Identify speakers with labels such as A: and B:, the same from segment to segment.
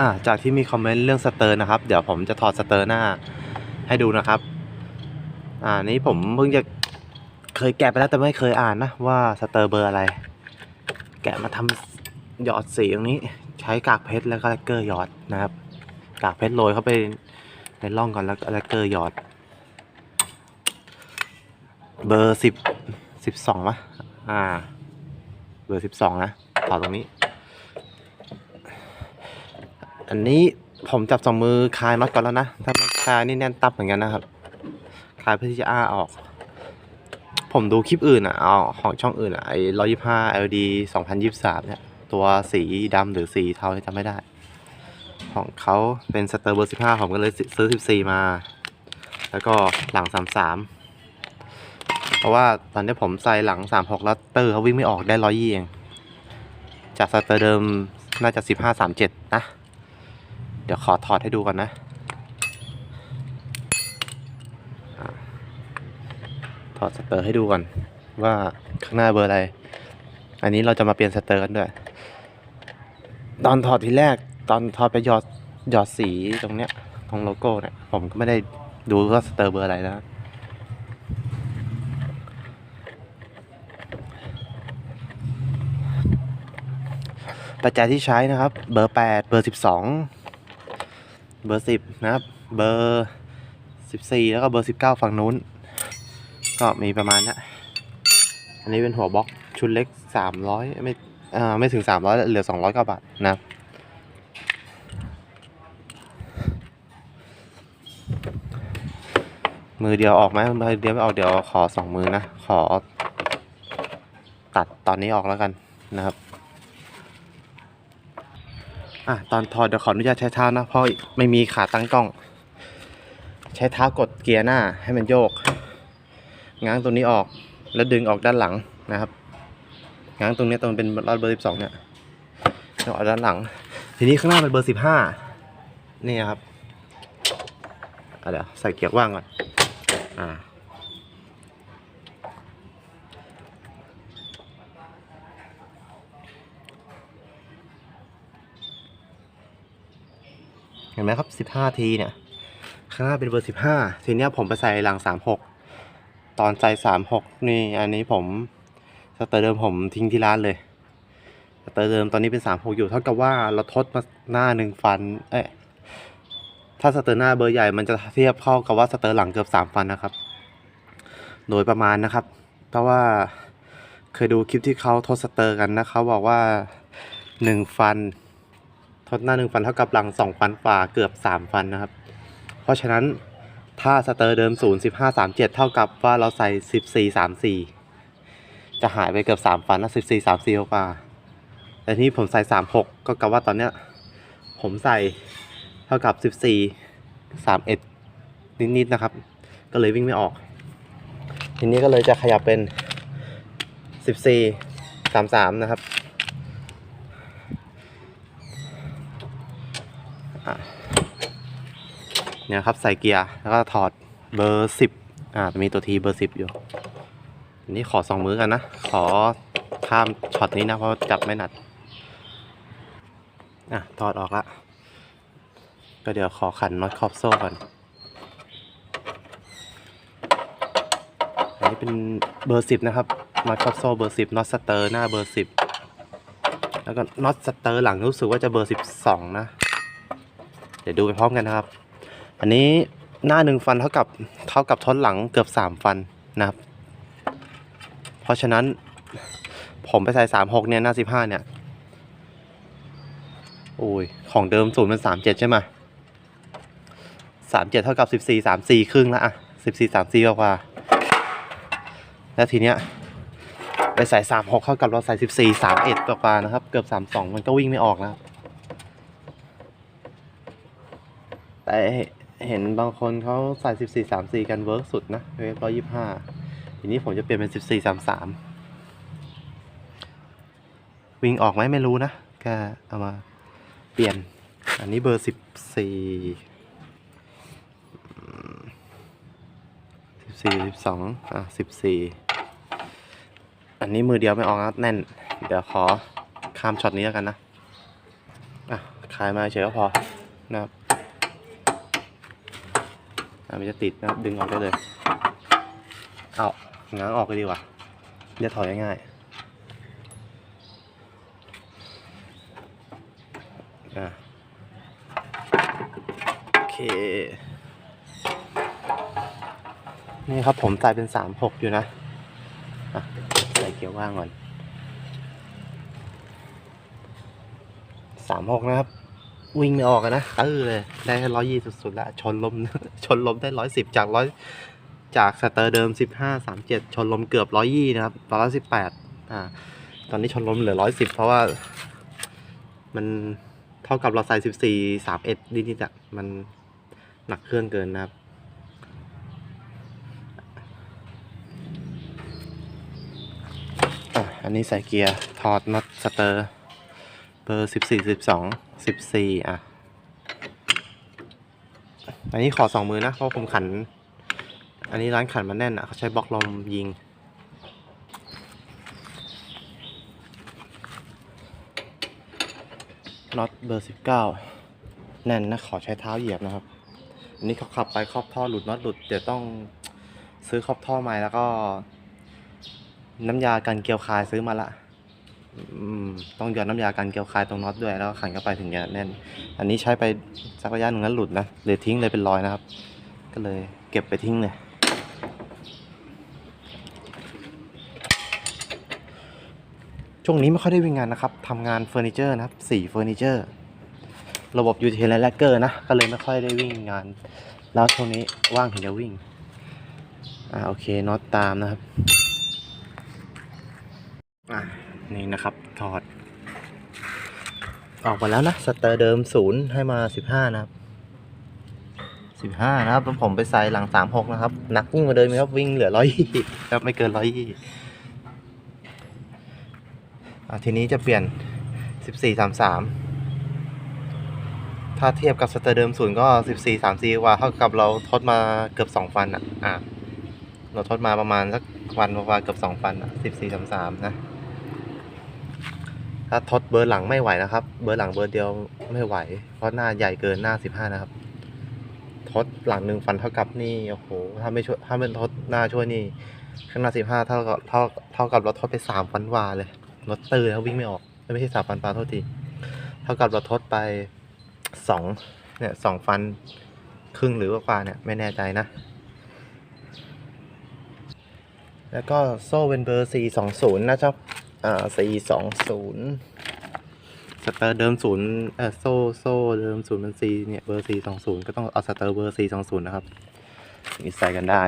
A: อ่าจากที่มีคอมเมนต์เรื่องสเตอร์นะครับ เดี๋ยวผมจะถอดสเตอร์หน้าให้ดูนะครับ อ่านี้ผมเพิ่งจะเคยแกะไปแล้วแต่ไม่เคยอ่านนะว่าสเตอร์เบอร์อะไร แกะมาทำหยอดสีตรงนี้ ใช้กากเพชรแล้วก็แลกเกอร์หยอดนะครับ กากเพชรโรยเข้าไปในร่องก่อนแล้วก็แลกเกอร์หยอด เบอร์สิบสิบสองวะอ่า เบอร์สิบสองนะถอดตรงนี้ อันนี้ผมจับสองมือคลายน็อตก่อนแล้วนะ ถ้าไม่คลายนี่แน่นตับเหมือนกันนะครับคลายเพื่อที่จะอ้าออก ผมดูคลิปอื่นอะเอาของช่องอื่นอะไอ้ร้อยยี่ห้า LD สองพันยี่สามเนี่ย ตัวสีดำหรือสีเทาจำไม่ได้ ของเขาเป็นสเตอร์เบอร์สิบห้าผมก็เลยซื้อสิบสี่มา แล้วก็หลังสามสามเพราะว่าตอนนี้ผมใส่หลังสามหกแล้วเตอร์เขาวิ่งไม่ออกได้ร้อยยี่เอง จากสเตอร์เดิมน่าจะสิบห้าสามเจ็ดนะ เดี๋ยวขอถอดให้ดูก่อนนะถอดสเตอร์ให้ดูก่อนว่าข้างหน้าเบอร์อะไร อันนี้เราจะมาเปลี่ยนสเตอร์กันด้วย ตอนถอดทีแรกตอนถอดไปหยอดหยอดสีตรงเนี้ยตรงโลโก้เนี่ยผมก็ไม่ได้ดูว่าสเตอร์เบอร์อะไรนะปัจจัยที่ใช้นะครับ เบอร์แปดเบอร์สิบสอง เบอร์สิบนะครับ เบอร์สิบสี่แล้วก็เบอร์สิบเก้าฝั่งนู้น ก็มีประมาณนะอันนี้เป็นหัวบล็อกชุดเล็กสามร้อยไม่อ่าไม่ถึงสามร้อยเหลือสองร้อยกว่าบาทนะครับมือเดียวออกไหมมือเดียวไม่ออกเดี๋ยวขอสองมือนะ ขอตัดตอนนี้ออกแล้วกันนะครับ อะตอนถอดเดี๋ยวขออนุญาตใช้เท้านะเพราะไม่มีขาตั้งกล้อง ใช้เท้ากดเกียร์หน้าให้มันโยก ง้างตัวนี้ออกแล้วดึงออกด้านหลังนะครับ ง้างตรงนี้ตรงเป็นรอดเบอร์สิบสองเนี่ยเอาออกด้านหลัง ทีนี้ข้างหน้าเป็นเบอร์สิบห้านี่ครับเดี๋ยวใส่เกียร์ว่างก่อนอ่า ห็นไหมครับสิบห้าทีเนี่ยข้างหน้าเป็นเบอร์สิบห้าทีเนี้ยผมไปใส่หลังสามหกตอนใส่สามหกนี่อันนี้ผมสเตอร์เดิมผมทิ้งที่ร้านเลยสเตอร์เดิมตอนนี้เป็นสามหกอยู่เท่ากับว่าเราทดมาหน้าหนึ่งฟันเอ้ยถ้าสเตอร์หน้าเบอร์ใหญ่มันจะเทียบเข้ากับว่าสเตอร์หลังเกือบสามฟันนะครับ โดยประมาณนะครับเพราะว่าเคยดูคลิปที่เขาทดสเตอร์กันนะเขาบอกว่าหนึ่งฟัน ทดหน้าหนึ่งฟันเท่ากับหลังสองฟันฝ่าเกือบสามฟันนะครับ เพราะฉะนั้นถ้าสเตอร์เดิมศูนย์สิบห้าสามเจ็ดเท่ากับว่าเราใส่สิบสี่สามสี่จะหายไปเกือบสามฟันแล้วสิบสี่สามสี่กว่าแต่ที่ผมใส่สามหกก็กับว่าตอนเนี้ยผมใส่เท่ากับสิบสี่สามเอ็ดนิดๆนะครับ ก็เลยวิ่งไม่ออก ทีนี้ก็เลยจะขยับเป็นสิบสี่สามสามนะครับ เนี่ยครับใส่เกียร์แล้วก็ถอดเบอร์สิบอ่ามีตัวทีเบอร์สิบอยู่อันนี้ขอสองมือกันนะ ขอข้ามช็อตนี้นะเพราะจับไม่หนัดอะถอดออกละก็เดี๋ยวขอขันน็อตครอบโซ่ก่อนอันนี้เป็นเบอร์สิบนะครับน็อตครอบโซ่เบอร์สิบน็อตสเตอร์หน้าเบอร์สิบแล้วก็น็อตสเตอร์หลังรู้สึกว่าจะเบอร์สิบสองนะ เดี๋ยวดูไปพร้อมกันนะครับ อันนี้หน้าหนึ่งฟันเท่ากับเท่ากับท้นหลังเกือบสามฟันนะครับ เพราะฉะนั้นผมไปใส่สามหกเนี่ยหน้าสิบห้าเนี่ยโอ้ยของเดิมศูนย์มันสามเจ็ดใช่ไหมสามเจ็ดเท่ากับสิบสี่สามสี่ครึ่งละอะสิบสี่สามสี่กว่าแล้วทีเนี้ยไปใส่สามหกเท่ากับเราใส่สิบสี่สามเอ็ดกว่านะครับ เกือบสามสองมันก็วิ่งไม่ออกนะครับแต่ เห็นบางคนเขาใส่สิบสี่สามสี่กันเวิร์กสุดนะเวฟร้อยยี่ห้าทีนี้ผมจะเปลี่ยนเป็นสิบสี่สามสามวิ่งออกไหมไม่รู้นะก็เอามาเปลี่ยน อันนี้เบอร์สิบสี่สิบสี่สิบสองอะสิบสี่อันนี้มือเดียวไม่ออกนะแน่น เดี๋ยวขอข้ามช็อตนี้แล้วกันนะ อะคลายมาเฉยก็พอนะครับ มันจะติดนะครับ ดึงออกได้เลย เอาง้างออกเลยดีกว่าเรียกถอยง่ายๆอะโอเค นี่ครับผมใส่เป็นสามหกอยู่นะอะใส่เกียร์ว่างก่อนสามหกนะครับ วิ่งไม่ออกอะนะตื้อเลยได้ร้อยยี่สุดๆแล้วชนลมชนลมได้ร้อยสิบจากร้อยจากสเตอร์เดิมสิบห้าสามเจ็ดชนลมเกือบร้อยยี่นะครับร้อยสิบแปดอ่า ตอนนี้ชนลมเหลือร้อยสิบเพราะว่า มันเท่ากับเราใส่สิบสี่สามเอ็ดนิดๆอะมันหนักเครื่องเกินนะครับอะอันนี้ใส่เกียร์ ถอดน็อตสเตอร์ เบอร์สิบสี่สิบสอง สิบสี่อะ อันนี้ขอสองมือนะ เพราะผมขัน อันนี้ร้านขันมันแน่นอะเขาใช้บล็อกลมยิง น็อตเบอร์สิบเก้าแน่นนะ ขอใช้เท้าเหยียบนะครับ อันนี้เขาขับไปครอบท่อหลุดน็อตหลุด เดี๋ยวต้องซื้อครอบท่อใหม่แล้วก็ น้ำยากันเกลียวคายซื้อมาละ ต้องหยอดน้ำยากันเกลียวคายตรงน็อตด้วยแล้วขันเข้าไปถึงจะแน่น อันนี้ใช้ไปสักระยะหนึ่งแล้วหลุดนะเลยทิ้งเลยเป็นรอยนะครับ ก็เลยเก็บไปทิ้งเลยช่วงนี้ไม่ค่อยได้วิ่งงานนะครับทำงานเฟอร์นิเจอร์นะครับสีเฟอร์นิเจอร์ ระบบยูเทลและแลกเกอร์นะ ก็เลยไม่ค่อยได้วิ่งงาน แล้วช่วงนี้ว่างถึงจะวิ่ง อ่าโอเคน็อตตามนะครับ อะ นี่นะครับถอด ออกมาแล้วนะสเตอร์เดิมศูนย์ให้มาสิบห้านะครับสิบห้านะครับแล้วผมไปใส่หลังสามหกนะครับหนักยิ่งกว่าเดิมอีกครับวิ่งเหลือร้อยยี่ครับไม่เกินร้อยยี่อะทีนี้จะเปลี่ยนสิบสี่สามสามถ้าเทียบกับสเตอร์เดิมศูนย์ก็สิบสี่สามสี่กว่าเท่ากับเราทดมาเกือบสองฟันอะอะเราทดมาประมาณสักวันประมาณเกือบสองฟันอะสิบสี่สามสามนะ ถ้าทดเบอร์หลังไม่ไหวนะครับ เบอร์หลังเบอร์เดียวไม่ไหว เพราะหน้าใหญ่เกินหน้าสิบห้านะครับ ทดหลังหนึ่งฟันเท่ากับนี่โอ้โหถ้าไม่ช่วยถ้าเป็นทดหน้าช่วยนี่ข้างหน้าสิบห้าเท่ากับเท่าเท่ากับเราทดไปสามฟันวาเลยรถตื้อแล้ววิ่งไม่ออก ไม่ใช่สามฟันปลาโทษทีเท่ากับเราทดไปสองเนี่ยสองฟันครึ่งหรือว่ากว่าเนี่ยไม่แน่ใจนะ แล้วก็โซ่เป็นเบอร์สี่สองศูนย์นะครับ อ่าสี่สองศูนย์สเตอร์เดิมศูนย์เออโซ่โซ่เดิมศูนย์เป็นสี่เนี่ยเบอร์สี่สองศูนย์ก็ต้องเอาสเตอร์เบอร์สี่สองศูนย์นะครับนี่ใส่กันได้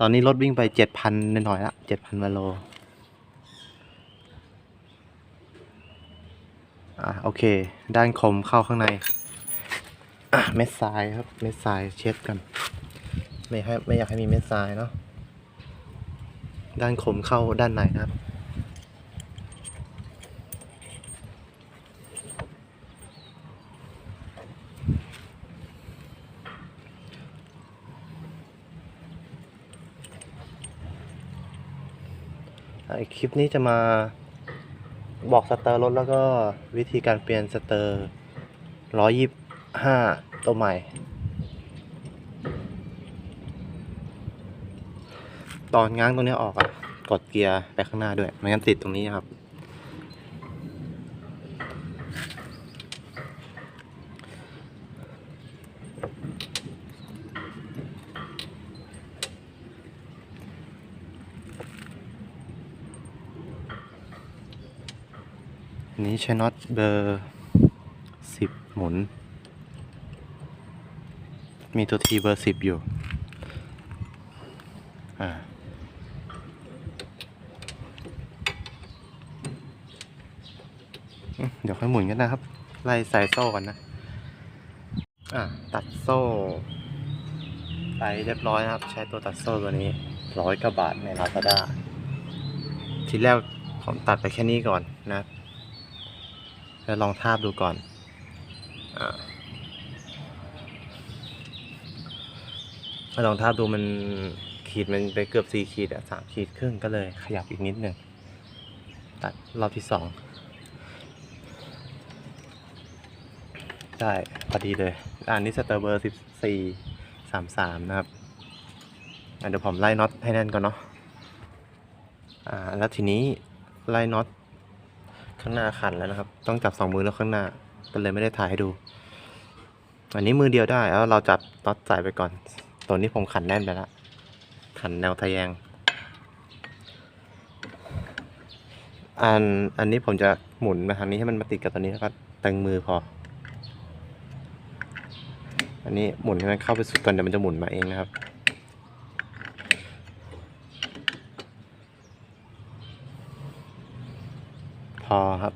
A: ตอนนี้รถวิ่งไปเจ็ดพันนิดหน่อยละเจ็ดพันวาโลอ่าโอเค ด้านคมเข้าข้างในอะเม็ดทรายครับเม็ดทรายเช็ดกันไม่ให้ไม่อยากให้มีเม็ดทรายเนาะด้านคมเข้าด้านในนะครับ อะ คลิปนี้จะมาบอกสเตอร์รถแล้วก็วิธีการเปลี่ยนสเตอร์ร้อยยี่ห้าตัวใหม่ ตอนง้างตรงนี้ออกอะกดเกียร์ไปข้างหน้าด้วยไม่งั้นติดตรงนี้ครับ อั นี้ใช้น็อตเบอร์สิบหมุน มีตัวทีเบอร์สิบอยู่ อ่าเดี๋ยวค่อยหมุนกันนะครับ ไล่สายโซ่กันนะ อะ ตัดโซ่ ไปเรียบร้อยนะครับ ใช้ตัวตัดโซ่ตัวนี้ร้อยกว่าบาทในลาซาด้าทีแรกผมตัดไปแค่นี้ก่อนนะครับ แล้วลองทาบดูก่อนอ่าถ้าลองทาบดูมันขีดมันไปเกือบสี่ขีดอะสามขีดครึ่งก็เลยขยับอีกนิดหนึ่งตัดรอบที่สองได้พอดีเลย อันนี้สเตอร์เบอร์สิบสี่สามสามนะครับอะเดี๋ยวผมไล่น็อตให้แน่นก่อนเนาะอ่าแล้วทีนี้ไล่น็อต ข้างหน้าขันแล้วนะครับ ต้องจับสองมือแล้วข้างหน้าก็เลยไม่ได้ถ่ายให้ดู อันนี้มือเดียวได้แล้วเราจับน็อตใส่ไปก่อน ตัวนี้ผมขันแน่นไปแล้วขันแนวทะแยง อันอันนี้ผมจะหมุนมาทางนี้ให้มันมาติดกับตัวนี้แล้วก็ตึงมือพอ อันนี้หมุนให้มันเข้าไปสุดก่อนเดี๋ยวมันจะหมุนมาเองนะครับ พอครับ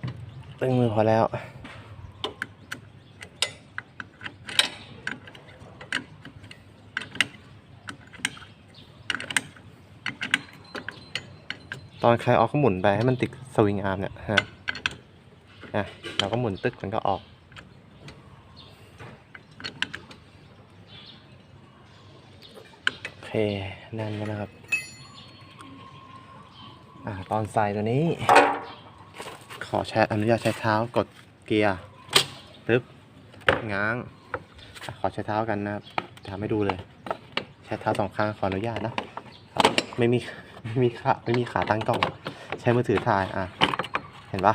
A: ตึงมือพอแล้ว ตอนใครออกก็หมุนไปให้มันติดสวิงอาร์มเนี่ยฮะนะเราก็หมุนตึกมันก็ออกโอเคแน่นแล้วนะครับอ่าตอนใส่ตัวนี้ ขอใช้อนุญาตใช้เท้ากดเกียร์ปึ๊บง้าง ขอใช้เท้ากันนะครับทำให้ดูเลย ใช้เท้าสองข้างขออนุญาตนะไม่มีไม่มีขาไม่มีขาตั้งกล้อง ใช้มือถือถ่ายอะ เห็นปะ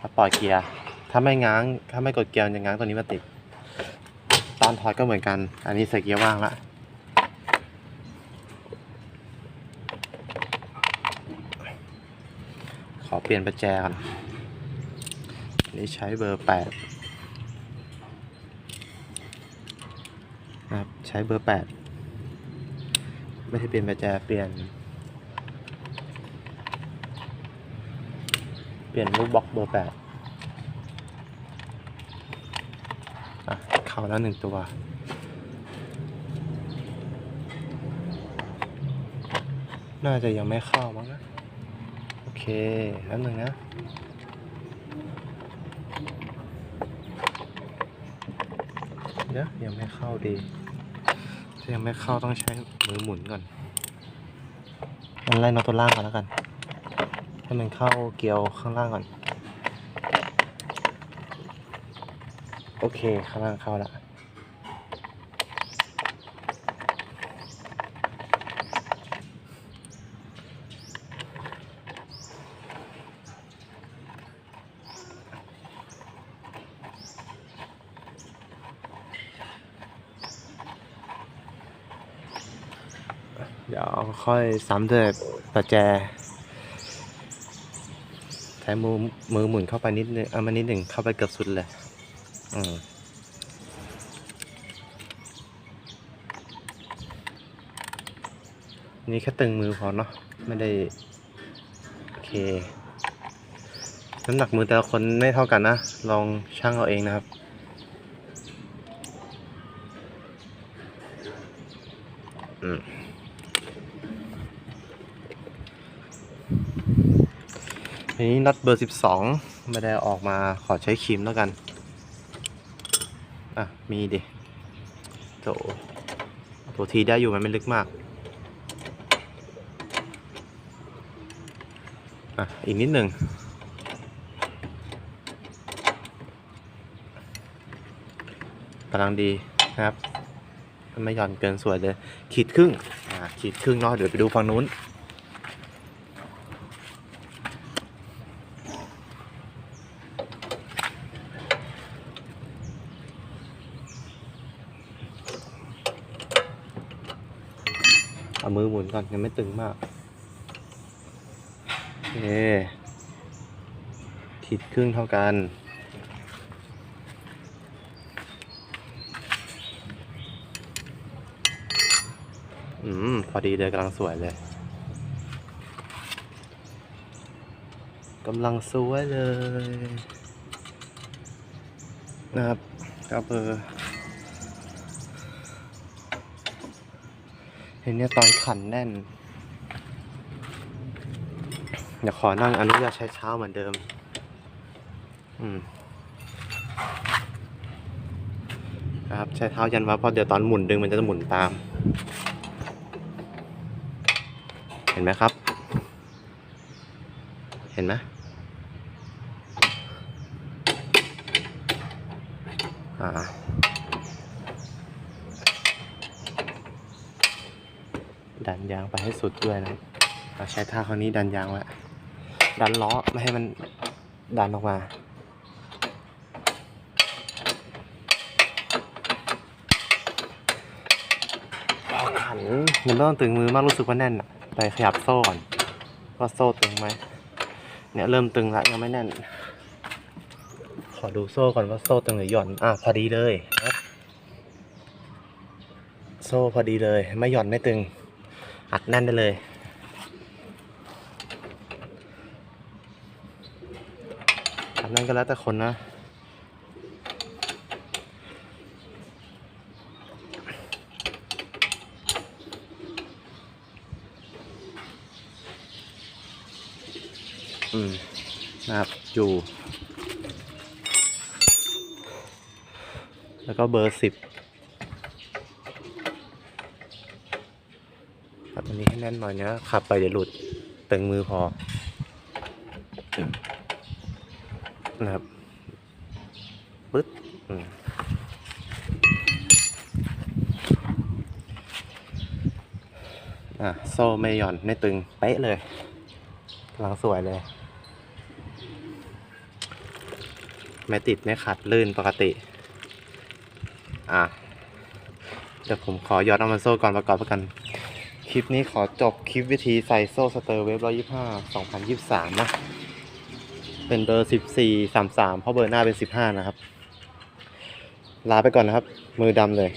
A: ถ้าปล่อยเกียร์ ถ้าไม่ง้าง ถ้าไม่กดเกียร์จะง้างตัวนี้มาติด ตอนถอยก็เหมือนกัน อันนี้ใส่เกียร์ว่างละ ขอเปลี่ยนประแจก่อนอันนี้ใช้เบอร์แปดนะครับใช้เบอร์แปดไม่ใช่เปลี่ยนประแจเปลี่ยน เปลี่ยนลูกบล็อกเบอร์แปดอะเข้าแล้วหนึ่งตัวน่าจะยังไม่เข้ามั้งนะ เคแล้วหนึ่งนะเดี๋ยวยังไม่เข้าดีถ้ายังไม่เข้าต้องใช้มือหมุนก่อนมันไล่นอตตัวล่างก่อนแล้วกัน ให้มันเข้าเกียวข้างล่างก่อน โอเค ข้างล่างเข้าแล้ว เดี๋ยว ค่อยซ้ำด้วยประแจ ใช้มือมือหมุนเข้าไปนิดนึงเอามานิดหนึ่งเข้าไปเกือบสุดเลย อืมนี่แค่ตึงมือพอเนาะไม่ได้ โอเค น้ำหนักมือแต่ละคนไม่เท่ากันนะ ลองชั่งเอาเองนะครับ อืม ทีนี้น็อตเบอร์สิบสองไม่ได้ออกมาขอใช้ครีมแล้วกัน อะ มีดิโถโถทีได้อยู่มันไม่ลึกมาก อะ อีกนิดหนึ่งกำลังดีนะครับ ไม่หย่อนเกินสวยเลย ขีดครึ่ง อ่า ขีดครึ่งเนาะ เดี๋ยวไปดูฝั่งนู้น เอนยังไม่ตึงมากโอเคขีดครึ่งเท่ากันอืม พอดีเลยกำลังสวยเลยกำลังสวยเลย นะครับก็เบอร์ เนี่ยตอนขันแน่น เดี๋ยวขอนั่งอนุญาตใช้เท้าเหมือนเดิม อืมนะครับใช้เท้ายันวะเพราะเดี๋ยวตอนหมุนดึงมันจะหมุนตาม เห็นไหมครับ เห็นไหมอ่า ดันยางไปให้สุดด้วยนะเราใช้ท่าคราวนี้ดันยางไว้ดันล้อไม่ให้มันดันออกมาพอขันมันเริ่มตึงมือมากรู้สึกว่าแน่นอะไปขยับโซ่ก่อนว่าโซ่ตึงไหมเนี่ยเริ่มตึงละยังไม่แน่น ขอดูโซ่ก่อนว่าโซ่ตึงหรือหย่อน อะพอดีเลยครับโซ่พอดีเลย ไม่หย่อนไม่ตึง อัดแน่นได้เลย อันนั้นก็แล้วแต่คนนะอืมนะครับอยู่ แล้วก็เบอร์สิบครับอั นนี้ให้แน่อยเนี้ยขับไปเดี๋ยวหลุดตึงมือพอ นะครับปึ๊ดอะโซ่ไม่หย่อนไม่ตึง เป๊ะเลยกำลังสวยเลย ไม่ติดไม่ขัดลื่นปกติ อะ เดี๋ยวผมขอย้อนเอามันโซ่ก่อนประกอบกัน คลิปนี้ขอจบคลิปวิธีใส่โซ่สเตอร์เวฟร้อยยี่ห้าสองพันยี่สามนะ เป็นเบอร์สิบสี่สามสามเพราะเบอร์หน้าเป็นสิบห้านะครับ ลาไปก่อนนะครับ มือดำเลย